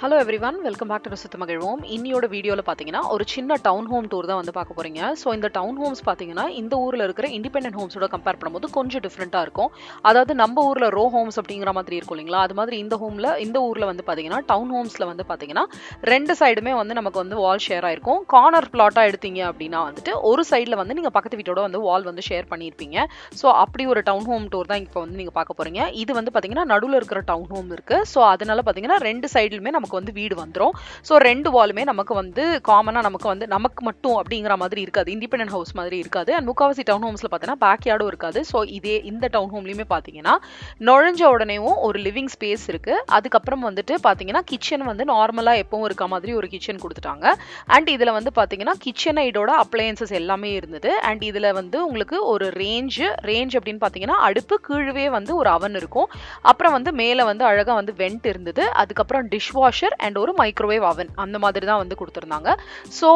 Hello everyone welcome back to சுத்த மகிழ்வோம் இன்னியோட வீடியோவில் பார்த்தீங்கன்னா ஒரு சின்ன டவுன் ஹோம் டூர் தான் வந்து பார்க்க போகிறீங்க ஸோ இந்த டவுன் ஹோம்ஸ் பார்த்தீங்கன்னா இந்த ஊரில் இருக்கிற இண்டிபெண்டன்ட் ஹோம்ஸோட கம்பேர் பண்ணும்போது கொஞ்சம் டிஃப்ரெண்ட்டாக இருக்கும். அதாவது நம்ம ஊரில் ரோ ஹோம்ஸ் அப்படிங்கிற மாதிரி இருக்கும் இல்லைங்களா? அது மாதிரி இந்த ஹோமில் இந்த ஊரில் வந்து பார்த்தீங்கன்னா டவுன் ஹோம்ஸில் வந்து பார்த்தீங்கன்னா ரெண்டு சைடுமே வந்து நமக்கு வந்து வால் ஷேர் ஆயிருக்கும். கார்னர் பிளாட்டாக எடுத்தீங்க அப்படின்னா வந்துட்டு ஒரு சைடில் வந்து நீங்கள் பக்கத்து வீட்டோட வந்து வால் வந்து ஷேர் பண்ணியிருப்பீங்க. ஸோ அப்படி ஒரு டவுன் ஹோம் டூர் தான் இப்போ வந்து நீங்கள் பார்க்க போகிறீங்க இது வந்து பார்த்தீங்கன்னா நடுவில் இருக்கிற டவுன் ஹோம் இருக்குது ஸோ அதனால பார்த்தீங்கன்னா ரெண்டு சைடுலுமே நமக்கு வந்து வீடு வந்துடும் ஸோ ரெண்டு வாலுமே நமக்கு வந்து காமனாக நமக்கு வந்து நமக்கு மட்டும் அப்படிங்கிற மாதிரி இருக்காது. இண்டிபெண்டன்ட் ஹவுஸ் மாதிரி இருக்காது. அண்ட் முக்காவாசி டவுன் ஹோம்ஸில் பார்த்தீங்கன்னா பேக் யார்டும் இருக்காது. ஸோ இதே இந்த டவுன் ஹோம்லையுமே பார்த்தீங்கன்னா நுழைஞ்ச உடனேவும் ஒரு லிவிங் ஸ்பேஸ் இருக்குது அதுக்கப்புறம் வந்துட்டு பார்த்தீங்கன்னா கிச்சன் வந்து நார்மலாக எப்பவும் இருக்க மாதிரி ஒரு கிச்சன் கொடுத்துட்டாங்க. அண்ட் இதில் வந்து பார்த்தீங்கன்னா கிச்சன் ஐடோட அப்ளையன்சஸ் எல்லாமே இருந்தது. அண்ட் இதில் வந்து உங்களுக்கு ஒரு ரேஞ்சு ரேஞ்ச் அப்படின்னு பார்த்தீங்கன்னா அடுப்பு கீழவே வந்து ஒரு அவன் இருக்கும். அப்புறம் வந்து மேலே வந்து அழகாக வந்து வெண்ட் இருந்தது. அதுக்கப்புறம் டிஷ் வாஷர் அண்ட் ஒரு மைக்ரோவேவ் அவன் அந்த மாதிரி தான் வந்து கொடுத்துருந்தாங்க. ஸோ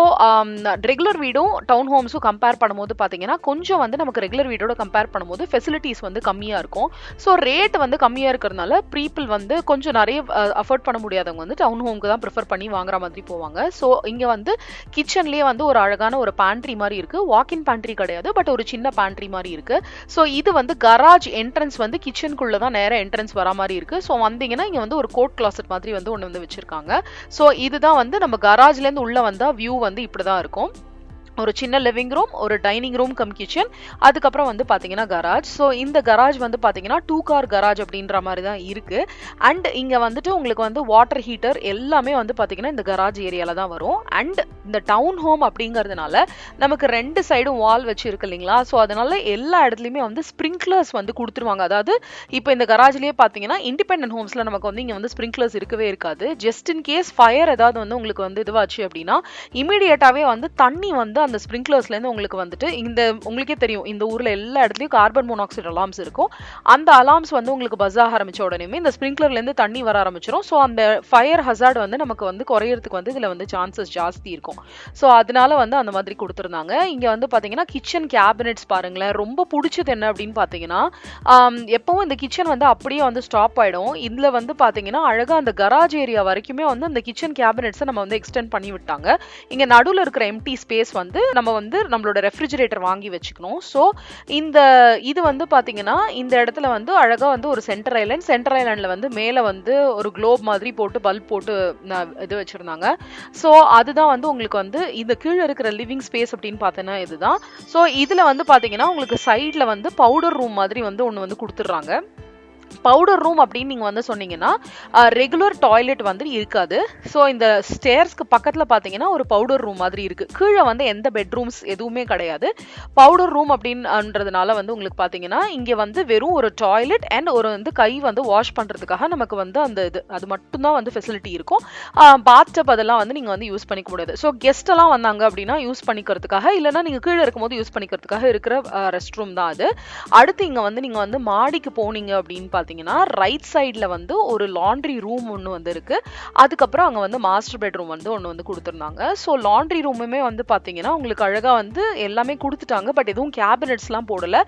ரெகுலர் um, வீடும் டவுன் ஹோம்ஸும் கம்பேர் பண்ணும்போது பார்த்தீங்கன்னா கொஞ்சம் வந்து நமக்கு ரெகுலர் வீடோட கம்பேர் பண்ணும்போது ஃபெசிலிட்டிஸ் வந்து கம்மியாக இருக்கும். ஸோ ரேட் வந்து கம்மியாக இருக்கிறதுனால பீப்புள் வந்து கொஞ்சம் நிறைய அஃபோர்ட் பண்ண முடியாதவங்க வந்து டவுன் ஹோம்க்கு தான் ப்ரிஃபர் பண்ணி வாங்குற மாதிரி போவாங்க. ஸோ இங்கே வந்து கிச்சன்லேயே வந்து ஒரு அழகான ஒரு பேண்ட்ரி மாதிரி இருக்குது வாக்கின் பேண்ட்ரி கிடையாது பட் ஒரு சின்ன பேண்ட்ரி மாதிரி இருக்குது ஸோ இது வந்து கராஜ் என்ட்ரன்ஸ் வந்து கிச்சனுக்குள்ளே தான் நேராக என்ட்ரன்ஸ் வர மாதிரி இருக்குது ஸோ வந்தீங்கன்னா இங்கே வந்து ஒரு கோட் கிளாசட் மாதிரி வந்து ஒன்று வந்து வச்சுருக்காங்க. ஸோ இதுதான் வந்து நம்ம கராஜ்லேருந்து உள்ள வந்தால் வியூ வந்து இப்படி தான் இருக்கும். ஒரு சின்ன லிவிங் ரூம் ஒரு டைனிங் ரூம் கம் கிச்சன் அதுக்கப்புறம் வந்து பார்த்தீங்கன்னா கராஜ் ஸோ இந்த கராஜ் வந்து பார்த்தீங்கன்னா டூ கார் கராஜ் அப்படின்ற மாதிரி தான் இருக்குது அண்ட் இங்கே வந்துட்டு உங்களுக்கு வந்து வாட்டர் ஹீட்டர் எல்லாமே வந்து பார்த்தீங்கன்னா இந்த கராஜ் ஏரியாவில் தான் வரும். அண்ட் இந்த டவுன் ஹோம் அப்படிங்கிறதுனால நமக்கு ரெண்டு சைடும் வால் வச்சு இருக்கு இல்லைங்களா? ஸோ அதனால எல்லா இடத்துலையுமே வந்து ஸ்ப்ரிங்க்லர்ஸ் வந்து கொடுத்துருவாங்க. அதாவது இப்போ இந்த கராஜ்லேயே பார்த்தீங்கன்னா இண்டிபெண்டன்ட் ஹோம்ஸில் நமக்கு வந்து இங்கே வந்து ஸ்ப்ரிங்க்லர்ஸ் இருக்கவே இருக்காது. ஜஸ்ட் இன் கேஸ் ஃபயர் ஏதாவது வந்து உங்களுக்கு வந்து இதுவாச்சு அப்படின்னா இமீடியட்டாகவே வந்து தண்ணி வந்து அந்த ஸ்ப்ரிங்க்லர்ஸ்லேருந்து உங்களுக்கு வந்துட்டு இந்த உங்களுக்கே தெரியும் இந்த ஊரில் எல்லா இடத்துலையும் கார்பன் மோனாக்சைடு அலார்ம்ஸ் இருக்கும். அந்த அலார்ம்ஸ் வந்து உங்களுக்கு பஸ் ஆக ஆரம்பிச்ச உடனே இந்த ஸ்ப்ரிங்க்லர்லேருந்து தண்ணி வர ஆரம்பிச்சிடும் ஸோ அந்த ஃபயர் ஹசார்டு வந்து நமக்கு வந்து குறையிறதுக்கு வந்து இதில் வந்து சான்சஸ் ஜாஸ்தி இருக்கும். ஸோ அதனால வந்து அந்த மாதிரி கொடுத்துருந்தாங்க. இங்கே வந்து பார்த்தீங்கன்னா கிச்சன் கேபினெட்ஸ் பாருங்களேன். ரொம்ப பிடிச்சது என்ன அப்படின்னு பார்த்தீங்கன்னா எப்பவும் இந்த கிச்சன் வந்து அப்படியே வந்து ஸ்டாப் ஆகிடும் இதில் வந்து பார்த்தீங்கன்னா அழகாக அந்த கராஜ் ஏரியா வரைக்குமே வந்து அந்த கிச்சன் கேபினெட்ஸை நம்ம வந்து எக்ஸ்டெண்ட் பண்ணி விட்டாங்க. இங்கே நடுவில் இருக்கிற எம்டி ஸ்பேஸ் வந்து நம்ம வந்து நம்மளோட ரெஃப்ரிஜரேட்டர் வாங்கி வச்சுக்கணும். ஸோ இந்த இது வந்து பார்த்தீங்கன்னா இந்த இடத்துல வந்து அழகாக வந்து ஒரு சென்டர் ஐலண்ட் சென்டர் ஐலண்டில் வந்து மேலே வந்து ஒரு குளோப் மாதிரி போட்டு பல்ப் போட்டு இது வச்சுருந்தாங்க. ஸோ அதுதான் வந்து உங்களுக்கு வந்து இந்த கீழே இருக்கிற லிவிங் ஸ்பேஸ் அப்படின்னு பார்த்தோன்னா இதுதான். ஸோ இதில் வந்து பார்த்தீங்கன்னா உங்களுக்கு சைடில் வந்து பவுடர் ரூம் மாதிரி வந்து ஒன்று வந்து கொடுத்துட்றாங்க. பவுடர் ரூம் அப்படின்னு நீங்கள் வந்து சொன்னீங்கன்னா ரெகுலர் டாய்லெட் வந்து இருக்காது. ஸோ இந்த ஸ்டேர்ஸ்க்கு பக்கத்தில் பார்த்தீங்கன்னா ஒரு பவுடர் ரூம் மாதிரி இருக்குது கீழே வந்து எந்த பெட்ரூம்ஸ் எதுவுமே கிடையாது. பவுடர் ரூம் அப்படின்றதுனால வந்து உங்களுக்கு பார்த்தீங்கன்னா இங்கே வந்து வெறும் ஒரு டாய்லெட் அண்ட் ஒரு வந்து கை வந்து வாஷ் பண்ணுறதுக்காக நமக்கு வந்து அந்த இது அது மட்டும்தான் வந்து ஃபெசிலிட்டி இருக்கும். பாத்டப் அதெல்லாம் வந்து நீங்கள் வந்து யூஸ் பண்ணிக்க முடியாது. ஸோ கெஸ்ட்டெல்லாம் வந்தாங்க அப்படின்னா யூஸ் பண்ணிக்கிறதுக்காக இல்லைன்னா நீங்கள் கீழே இருக்கும்போது யூஸ் பண்ணிக்கிறதுக்காக இருக்கிற ரெஸ்ட் ரூம் தான் அது. அடுத்து இங்கே வந்து நீங்கள் வந்து மாடிக்கு போனீங்க அப்படின்னு பார்த்தீங்கன்னா ரைட் சைடில் வந்து ஒரு லாண்ட்ரி ரூம் ஒன்று வந்து இருக்குது அதுக்கப்புறம் அங்கே வந்து மாஸ்டர் பெட்ரூம் வந்து ஒன்று வந்து கொடுத்துருந்தாங்க. ஸோ லாண்ட்ரி ரூமுமே வந்து பார்த்தீங்கன்னா உங்களுக்கு அழகாக வந்து எல்லாமே கொடுத்துட்டாங்க. பட் எதுவும் கேபினெட்ஸ்லாம் போடலை.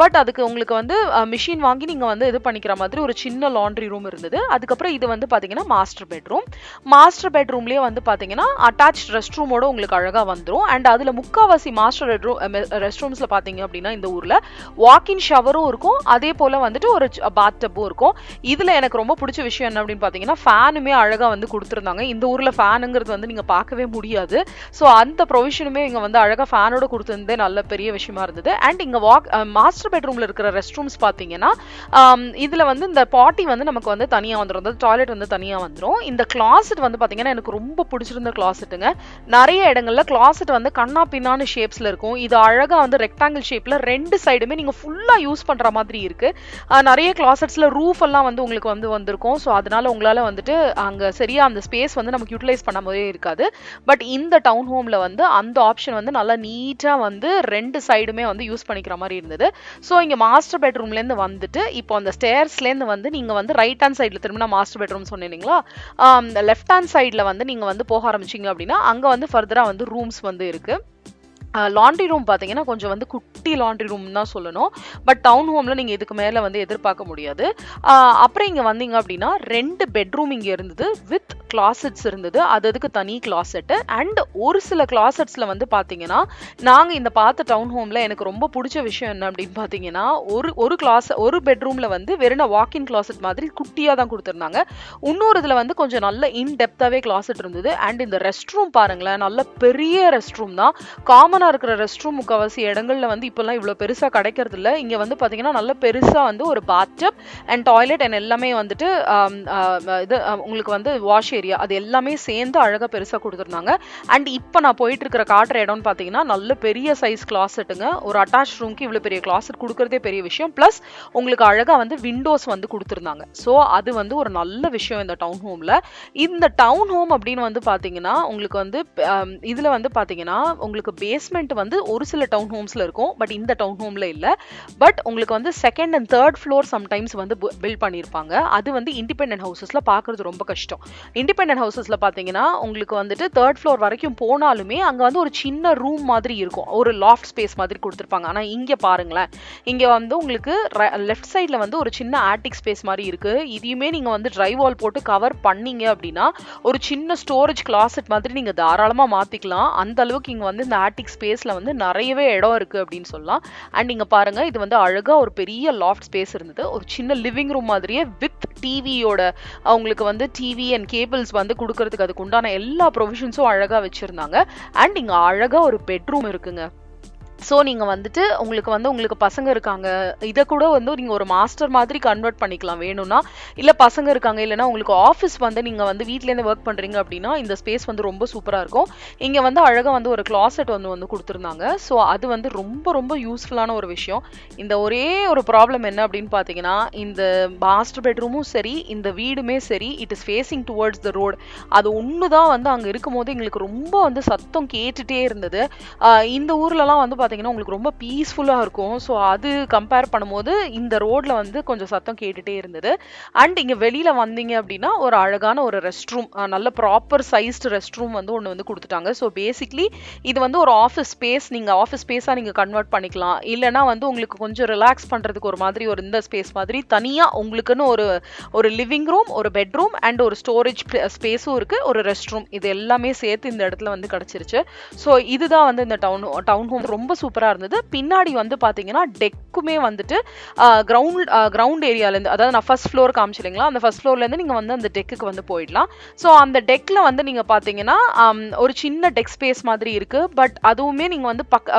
பட் அதுக்கு உங்களுக்கு வந்து மிஷின் வாங்கி நீங்கள் வந்து இது பண்ணிக்கிற மாதிரி ஒரு சின்ன லாண்ட்ரி ரூம் இருந்தது. அதுக்கப்புறம் இது வந்து பார்த்தீங்கன்னா மாஸ்டர் பெட்ரூம் மாஸ்டர் பெட்ரூம்லேயே வந்து பார்த்தீங்கன்னா அட்டாச் ரெஸ்ட் ரூமோட உங்களுக்கு அழகாக வந்துடும் அண்ட் அதில் முக்காவாசி மாஸ்டர் பெட்ரூம் ரெஸ்ட் ரூம்ஸில் பார்த்தீங்க அப்படின்னா இந்த ஊரில் வாக்கின் ஷவரும் இருக்கும். அதே போல் வந்துட்டு ஒரு பாத்டப்பும் இருக்கும். இதுல எனக்கு ரொம்ப பிடிச்ச விஷயம் என்ன அப்படின்னு பாத்தீங்கன்னா ஃபேனுமே அழகா வந்து கொடுத்துருந்தாங்க. இந்த ஊர்ல ஃபேனுங்கிறது வந்து நீங்க பார்க்கவே முடியாது. ஸோ அந்த ப்ரொவிஷனுமே இங்க வந்து அழகா ஃபேனோட கொடுத்துருந்தே நல்ல பெரிய விஷயமா இருந்தது. அண்ட் இங்க வாக் மாஸ்டர் பெட்ரூம்ல இருக்கிற ரெஸ்ட் ரூம்ஸ் பாத்தீங்கன்னா இதுல வந்து இந்த பாட்டி வந்து நமக்கு வந்து தனியா வந்துடும் அதாவது டாய்லெட் வந்து தனியா வந்துடும் இந்த கிளாசெட் வந்து பாத்தீங்கன்னா எனக்கு ரொம்ப பிடிச்சிருந்த கிளாசெட்டுங்க நிறைய இடங்கள்ல கிளாசெட் வந்து கண்ணா பின்னான்னு ஷேப்ஸ்ல இருக்கும். இது அழகா வந்து ரெக்டாங்கிள் ஷேப்ல ரெண்டு சைடுமே நீங்க ஃபுல்லா யூஸ் பண்ற மாதிரி இருக்கு. நிறைய ஃபாசட்ஸில் ரூஃப் எல்லாம் வந்து உங்களுக்கு வந்து வந்திருக்கும். ஸோ அதனால உங்களால் வந்துட்டு அங்கே சரியாக அந்த ஸ்பேஸ் வந்து நமக்கு யூட்டிலைஸ் பண்ண மாதிரியே இருக்காது. பட் இந்த டவுன் ஹோமில் வந்து அந்த ஆப்ஷன் வந்து நல்லா நீட்டாக வந்து ரெண்டு சைடுமே வந்து யூஸ் பண்ணிக்கிற மாதிரி இருந்தது. ஸோ இங்கே மாஸ்டர் பெட்ரூம்லேருந்து வந்துட்டு இப்போ அந்த ஸ்டேர்ஸ்லேருந்து வந்து நீங்கள் வந்து ரைட் ஹேண்ட் சைடில் திரும்பினா மாஸ்டர் பெட்ரூம் சொன்னீங்களா லெஃப்ட் ஹேண்ட் சைடில் வந்து நீங்கள் வந்து போக ஆரம்பிச்சிங்க அப்படின்னா அங்கே வந்து ஃபர்தராக வந்து ரூம்ஸ் வந்து இருக்குது லாண்ட்ரி ரூம் பார்த்தீங்கன்னா கொஞ்சம் வந்து குட்டி லாண்ட்ரி ரூம் தான் சொல்லணும். பட் டவுன் ஹோமில் நீங்கள் இதுக்கு மேலே வந்து எதிர்பார்க்க முடியாது. அப்புறம் இங்கே வந்தீங்க அப்படின்னா ரெண்டு பெட்ரூம் இங்கே இருந்தது வித் கிளாசெட்ஸ் இருந்தது. அது அதுக்கு தனி கிளாசெட்டு அண்ட் ஒரு சில கிளாசெட்ஸில் வந்து பார்த்தீங்கன்னா நாங்கள் இந்த பார்த்த டவுன் ஹோமில் எனக்கு ரொம்ப பிடிச்ச விஷயம் என்ன அப்படின்னு பார்த்தீங்கன்னா ஒரு ஒரு கிளாஸ் ஒரு பெட்ரூமில் வந்து வெறும் வாக்கின் கிளாசெட் மாதிரி குட்டியாக தான் கொடுத்துருந்தாங்க. இன்னொரு இதில் வந்து கொஞ்சம் நல்ல இன் டெப்தாவே கிளாசெட் இருந்தது. அண்ட் இந்த ரெஸ்ட் ரூம் பாருங்களேன் நல்ல பெரிய ரெஸ்ட் ரூம் தான். காமன் இருக்கிற ரெஸ்ட் ரூம் முக்கால்வாசி இடங்களில் வந்து இப்போல்லாம் இவ்வளோ பெருசாக கிடைக்கிறது இல்லை இங்கே வந்து பார்த்தீங்கன்னா நல்ல பெருசாக வந்து ஒரு பாத்டப் அண்ட் டாய்லெட் அண்ட் எல்லாமே வந்துட்டு இது உங்களுக்கு வந்து வாஷ் ஏரியா அது எல்லாமே சேர்ந்து அழகாக பெருசாக கொடுத்துருந்தாங்க. அண்ட் இப்போ நான் போயிட்டு இருக்கிற காட்டுற இடம்னு பார்த்தீங்கன்னா நல்ல பெரிய சைஸ் கிளாசெட்டுங்க ஒரு அட்டாச் ரூம்க்கு இவ்வளோ பெரிய கிளாசெட் கொடுக்கறதே பெரிய விஷயம். ப்ளஸ் உங்களுக்கு அழகாக வந்து விண்டோஸ் வந்து கொடுத்துருந்தாங்க. ஸோ அது வந்து ஒரு நல்ல விஷயம் இந்த டவுன் ஹோமில் இந்த டவுன் ஹோம் அப்படின்னு வந்து பார்த்தீங்கன்னா உங்களுக்கு வந்து இதில் வந்து பார்த்தீங்கன்னா உங்களுக்கு பேஸ் பேஸ்மெண்ட் வந்து ஒரு சில டவுன் ஹோம்ஸில் இருக்கும் பட் இந்த டவுன் ஹோமில் இல்லை. பட் உங்களுக்கு வந்து second and third floor sometimes வந்து பில்ட் பண்ணியிருப்பாங்க அது வந்து இண்டிபெண்டன்ட் ஹவுசஸில் பார்க்கறது ரொம்ப கஷ்டம். இண்டிபெண்டன்ட் ஹவுசஸில் பார்த்தீங்கன்னா உங்களுக்கு வந்துட்டு தேர்ட் ஃப்ளோர் வரைக்கும் போனாலுமே அங்கே வந்து ஒரு சின்ன ரூம் மாதிரி இருக்கும். ஒரு லாஃப்ட் ஸ்பேஸ் மாதிரி கொடுத்துருப்பாங்க. ஆனால் இங்கே பாருங்களேன். இங்கே வந்து உங்களுக்கு லெஃப்ட் சைடில் வந்து ஒரு சின்ன ஆட்டிக் ஸ்பேஸ் மாதிரி இருக்கு. இதையுமே நீங்கள் வந்து ட்ரை வால் போட்டு கவர் பண்ணீங்க அப்படின்னா ஒரு சின்ன ஸ்டோரேஜ் கிளாசட் மாதிரி நீங்கள் தாராளமாக மாற்றிக்கலாம் அந்த அளவுக்கு இங்கே வந்து இந்த ஆட்டிக் ஸ்பேஸில் வந்து நிறையவே இடம் இருக்கு அப்படின்னு சொல்லலாம். அண்ட் இங்க பாருங்க இது வந்து அழகா ஒரு பெரிய லாஃப்ட் ஸ்பேஸ் இருந்தது. ஒரு சின்ன லிவிங் ரூம் மாதிரியே வித் டிவியோட அவங்களுக்கு வந்து டிவி அண்ட் கேபிள்ஸ் வந்து கொடுக்கறதுக்கு அதுக்கு உண்டான எல்லா ப்ரொவிஷன்ஸும் அழகா வச்சிருந்தாங்க. அண்ட் இங்க அழகா ஒரு பெட்ரூம் இருக்குங்க. ஸோ நீங்கள் வந்துட்டு உங்களுக்கு வந்து உங்களுக்கு பசங்க இருக்காங்க. இதை கூட வந்து நீங்கள் ஒரு மாஸ்டர் மாதிரி கன்வெர்ட் பண்ணிக்கலாம் வேணும்னா. இல்லை பசங்க இருக்காங்க இல்லைன்னா உங்களுக்கு ஆஃபீஸ் வந்து நீங்கள் வந்து வீட்லேருந்து ஒர்க் பண்ணுறீங்க அப்படின்னா இந்த ஸ்பேஸ் வந்து ரொம்ப சூப்பராக இருக்கும். இங்கே வந்து அழகாக வந்து ஒரு கிளாசெட் வந்து வந்து கொடுத்துருந்தாங்க. ஸோ அது வந்து ரொம்ப ரொம்ப யூஸ்ஃபுல்லான ஒரு விஷயம். இந்த ஒரே ஒரு ப்ராப்ளம் என்ன அப்படின்னு பார்த்தீங்கன்னா இந்த மாஸ்டர் பெட்ரூமும் சரி இந்த வீடுமே சரி it is facing towards the road அது ஒன்று தான் வந்து அங்கே இருக்கும்போது எங்களுக்கு ரொம்ப வந்து சத்தம் கேட்டுகிட்டே இருந்தது. இந்த ஊர்லலாம் வந்து பார்த்தீங்கன்னா உங்களுக்கு ரொம்ப பீஸ்ஃபுல்லாக இருக்கும். ஸோ அது கம்பேர் பண்ணும்போது இந்த ரோடில் வந்து கொஞ்சம் சத்தம் கேட்டுகிட்டே இருந்தது. அண்ட் இங்கே வெளியில் வந்தீங்க அப்படின்னா ஒரு அழகான ஒரு ரெஸ்ட் ரூம் நல்ல ப்ராப்பர் சைஸ்டு ரெஸ்ட் ரூம் வந்து ஒன்று வந்து கொடுத்துட்டாங்க. ஸோ பேசிக்லி இது வந்து ஒரு ஆஃபீஸ் ஸ்பேஸ் நீங்கள் ஆஃபீஸ் ஸ்பேஸாக நீங்கள் கன்வெர்ட் பண்ணிக்கலாம். இல்லைன்னா வந்து உங்களுக்கு கொஞ்சம் ரிலாக்ஸ் பண்ணுறதுக்கு ஒரு மாதிரி ஒரு இந்த ஸ்பேஸ் மாதிரி தனியாக உங்களுக்குன்னு ஒரு ஒரு லிவிங் ரூம் ஒரு பெட்ரூம் அண்ட் ஒரு ஸ்டோரேஜ் ஸ்பேஸும் இருக்குது ஒரு ரெஸ்ட் ரூம் இது எல்லாமே சேர்த்து இந்த இடத்துல வந்து கிடச்சிருச்சு. ஸோ இதுதான் வந்து இந்த டவுன் டவுன் ஹோம் ரொம்ப சூப்பராக இருந்தது. பின்னாடி வந்து பார்த்தீங்கன்னா டெக்குமே வந்துட்டு கிரவுண்ட் கிரவுண்ட் ஏரியாலேருந்து அதாவது நான் ஃபர்ஸ்ட் ஃப்ளோர் காமிச்சு இல்லைங்களா? அந்த ஃபர்ஸ்ட் ஃப்ளோர்லேருந்து நீங்கள் வந்து அந்த டெக்குக்கு வந்து போயிடலாம். ஸோ அந்த டெக்கில் வந்து நீங்கள் பார்த்தீங்கன்னா ஒரு சின்ன டெக் ஸ்பேஸ் மாதிரி இருக்குது பட் அதுவுமே நீங்கள் வந்து பக்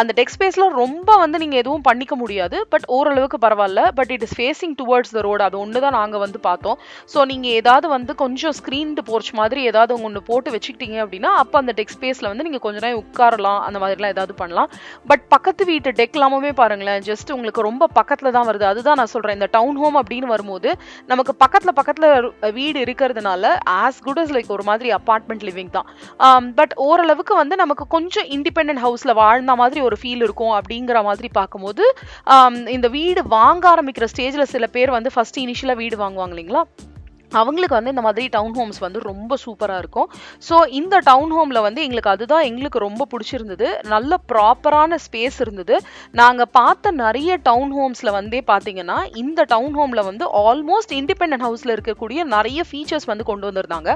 அந்த டெக் ஸ்பேஸில் ரொம்ப வந்து நீங்கள் எதுவும் பண்ணிக்க முடியாது. பட் ஓரளவுக்கு பரவாயில்ல. But it is facing towards the road அது ஒன்று தான் நாங்கள் வந்து பார்த்தோம். ஸோ நீங்கள் ஏதாவது வந்து கொஞ்சம் ஸ்க்ரீன்டு போர்ச் மாதிரி ஏதாவது ஒன்று போட்டு வச்சுக்கிட்டீங்க அப்படின்னா அப்போ அந்த டெக் ஸ்பேஸில் வந்து நீங்கள் கொஞ்ச நேரம் உட்காரலாம். அந்த மாதிரிலாம் ஏதாவது பண்ணலாம். பட் பக்கத்து வீட்டு டெக் பாருங்களேன் ஜஸ்ட் உங்களுக்கு ரொம்ப பக்கத்தில் தான் வருது. அதுதான் நான் சொல்கிறேன் இந்த டவுன் ஹோம் அப்படின்னு வரும்போது நமக்கு பக்கத்தில் பக்கத்தில் வீடு இருக்கிறதுனால ஆஸ் குட் அஸ் லைக் ஒரு மாதிரி அப்பார்ட்மெண்ட் லிவிங் தான். Um, பட் ஓரளவுக்கு வந்து நமக்கு கொஞ்சம் இண்டிபெண்டன்ட் ஹவுஸில் வாழ்ந்த மாதிரி ஒரு ஃபீல் இருக்கும் அப்படிங்கிற மாதிரி பார்க்கும்போது um, இந்த வீடு வாங்க ஆரம்பிக்கிற ஸ்டேஜில் சில பேர் வந்து ஃபஸ்ட் இனிஷியலாக வீடு வாங்குவாங்க இல்லைங்களா? அவங்களுக்கு வந்து இந்த மாதிரி டவுன் ஹோம்ஸ் வந்து ரொம்ப சூப்பராக இருக்கும். ஸோ இந்த டவுன் ஹோமில் வந்து எங்களுக்கு அதுதான் எங்களுக்கு ரொம்ப பிடிச்சிருந்தது. நல்ல ப்ராப்பரான ஸ்பேஸ் இருந்தது. நாங்கள் பார்த்த நிறைய டவுன் ஹோம்ஸில் வந்தே பார்த்தீங்கன்னா இந்த டவுன் ஹோமில் வந்து ஆல்மோஸ்ட் இண்டிபெண்ட் ஹவுஸில் இருக்கக்கூடிய நிறைய ஃபீச்சர்ஸ் வந்து கொண்டு வந்திருந்தாங்க.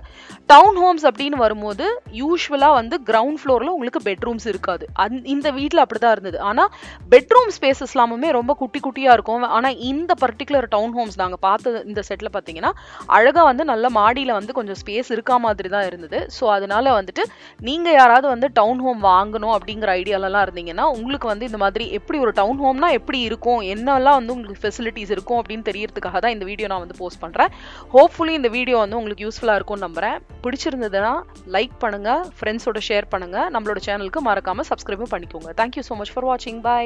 டவுன் ஹோம்ஸ் அப்படின்னு வரும்போது யூஸ்வலாக வந்து கிரவுண்ட் ஃப்ளோரில் உங்களுக்கு பெட்ரூம்ஸ் இருக்காது. அந் இந்த வீட்டில் அப்படி தான் இருந்தது. ஆனால் பெட்ரூம் ஸ்பேசஸ் எல்லாமே ரொம்ப குட்டி குட்டியாக இருக்கும். ஆனால் இந்த பர்டிகுலர் டவுன் ஹோம்ஸ் நாங்கள் பார்த்த இந்த செட்டில் பார்த்தீங்கன்னா அழகாக வந்து நல்ல மாடியில் வந்து கொஞ்சம் ஸ்பேஸ் இருக்கா மாதிரி தான் இருந்தது. ஸோ அதனால வந்துட்டு நீங்கள் யாராவது வந்து டவுன் ஹோம் வாங்கணும் அப்படிங்கிற ஐடியாலலாம் இருந்தீங்கன்னா உங்களுக்கு வந்து இந்த மாதிரி எப்படி ஒரு டவுன் ஹோம்னா எப்படி இருக்கும்? என்னெல்லாம் வந்து உங்களுக்கு ஃபெசிலிட்டிஸ் இருக்கும் அப்படின்னு தெரியறதுக்காக தான் இந்த வீடியோ நான் வந்து போஸ்ட் பண்ணுறேன் ஹோப்ஃபுல்லி இந்த வீடியோ வந்து உங்களுக்கு யூஸ்ஃபுல்லாக இருக்கும்னு நம்புகிறேன் பிடிச்சிருந்ததுன்னா லைக் பண்ணுங்கள் ஃப்ரெண்ட்ஸோட ஷேர் பண்ணுங்கள் நம்மளோட சேனலுக்கு மறக்காமல் சப்ஸ்கிரைபும் பண்ணிக்கோங்க. Thank you so much for வாட்சிங் பை